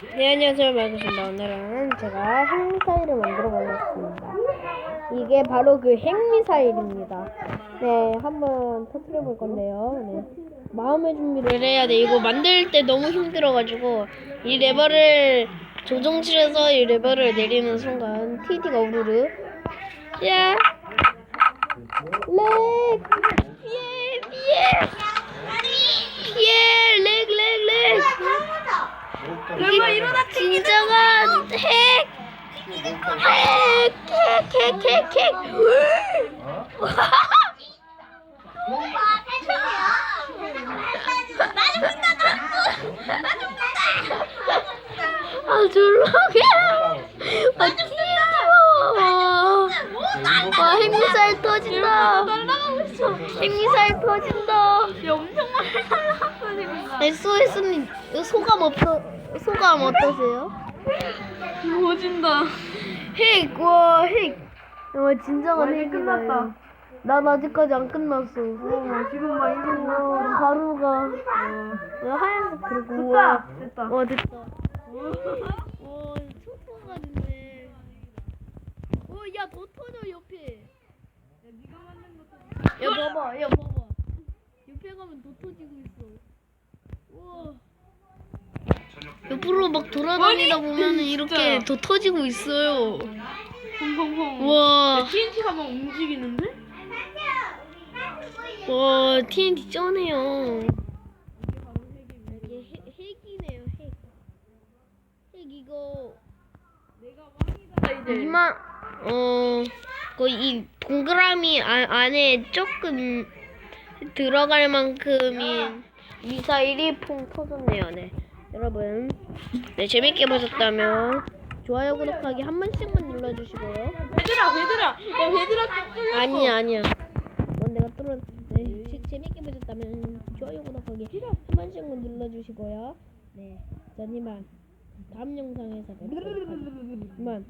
네 안녕하세요. 마이크입니다. 오늘은 제가 핵미사일을 만들어 보겠습니다. 이게 바로 그 핵미사일입니다. 네 한번 터뜨려 볼 건데요. 네. 마음의 준비를 해야 돼. 이거 만들 때 너무 힘들어 가지고 이 레버를 조종실에서 이 레버를 내리는 순간 TD가 우르르. 야! 렉! 피해 피해 피해 렉렉렉 이게 일어나 진정한 핵! 핵! 핵! 핵! 핵! 핵! 아 졸라게 아 귀여워 와 핵미사일 터진다 핵미사일 터진다 엄청 많이 날라갔어 지금. SOS님 소감 어떠 소감 어떠세요? 오진다. 핵! 와, 핵! 와, 진정한 완전 핵이다. 끝났다. 이거. 난 아직까지 안 끝났어. 어, 지금 막 이러고 와. 가루가. 와, 하얀색 그리고. 됐다. 됐다. 와, 됐다. 와, 됐네. 어, 야, 더 터져, 옆에. 야, 봐봐, 야, 봐봐. 옆에 가면 더 터지고 있어. 옆으로 막 돌아다니다 아니, 보면은 이렇게 진짜. 더 터지고 있어요. 펑펑펑. 우와. TNT가 막 움직이는데? 와 TNT 쩌네요. 이게 핵, 핵이네요 핵. 핵 이거 이제. 이만 어거이 동그라미 안, 안에 조금 들어갈 만큼인 미사일이 퐁 터졌네요. 네 여러분 네 재밌게 보셨다면 좋아요 구독하기 한 번씩만 눌러주시고요. 얘들아, 얘들아. 야, 얘들아. 또 끌렸어. 아니야 아니야. 넌 내가 뚫어. 네, 재- 재밌게 보셨다면 좋아요 구독하기 한 번씩만 눌러주시고요. 네, 전 이만 다음 영상에서 뵙도록 하겠습니다. 이만